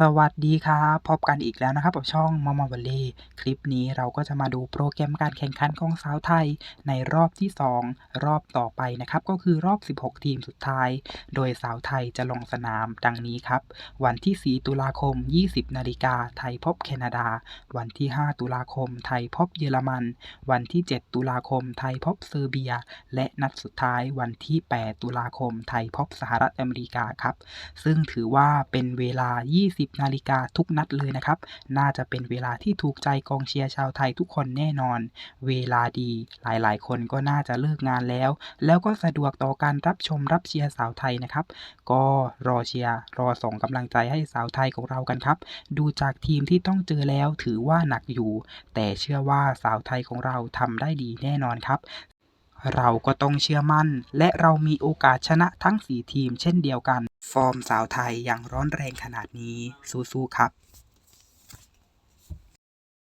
สวัสดีครับพบกันอีกแล้วนะครับกับช่องมอมอวลเลย์คลิปนี้เราก็จะมาดูโปรแกรมการแข่งขันของสาวไทย ในรอบที่ 2 รอบต่อไปนะครับ ก็คือรอบ 16 ทีมสุดท้าย โดยสาวไทยจะลงสนามดังนี้ครับ วันที่ 4 ตุลาคม 20 นาฬิกาไทยพบแคนาดา วันที่ 5 ตุลาคม ไทยพบเยอรมัน วันที่ 7 ตุลาคม ไทยพบเซอร์เบีย และนัดสุดท้ายวันที่ 8 ตุลาคม ไทยพบสหรัฐอเมริกาครับ ซึ่งถือว่าเป็นเวลา 20นาฬิกาทุกนัดเลยนะครับ น่าจะเป็นเวลาที่ถูกใจกองเชียร์ชาวไทยทุกคนแน่นอน เวลาดีหลายๆ คนก็น่าจะเลิกงานแล้ว แล้วก็สะดวกต่อการรับชมรับเชียร์สาวไทยนะครับ ก็รอเชียร์รอส่งกำลังใจให้สาวไทยของเรากันครับ ดูจากทีมที่ต้องเจอแล้วถือว่าหนักอยู่ แต่เชื่อว่าสาวไทยของเราทำได้ดีแน่นอนครับ เราก็ต้องเชื่อมั่น และเรามีโอกาสชนะทั้ง 4 ทีมเช่นเดียวกัน ฟอร์มสาวไทยยังร้อนแรงขนาดนี้สู้ๆครับ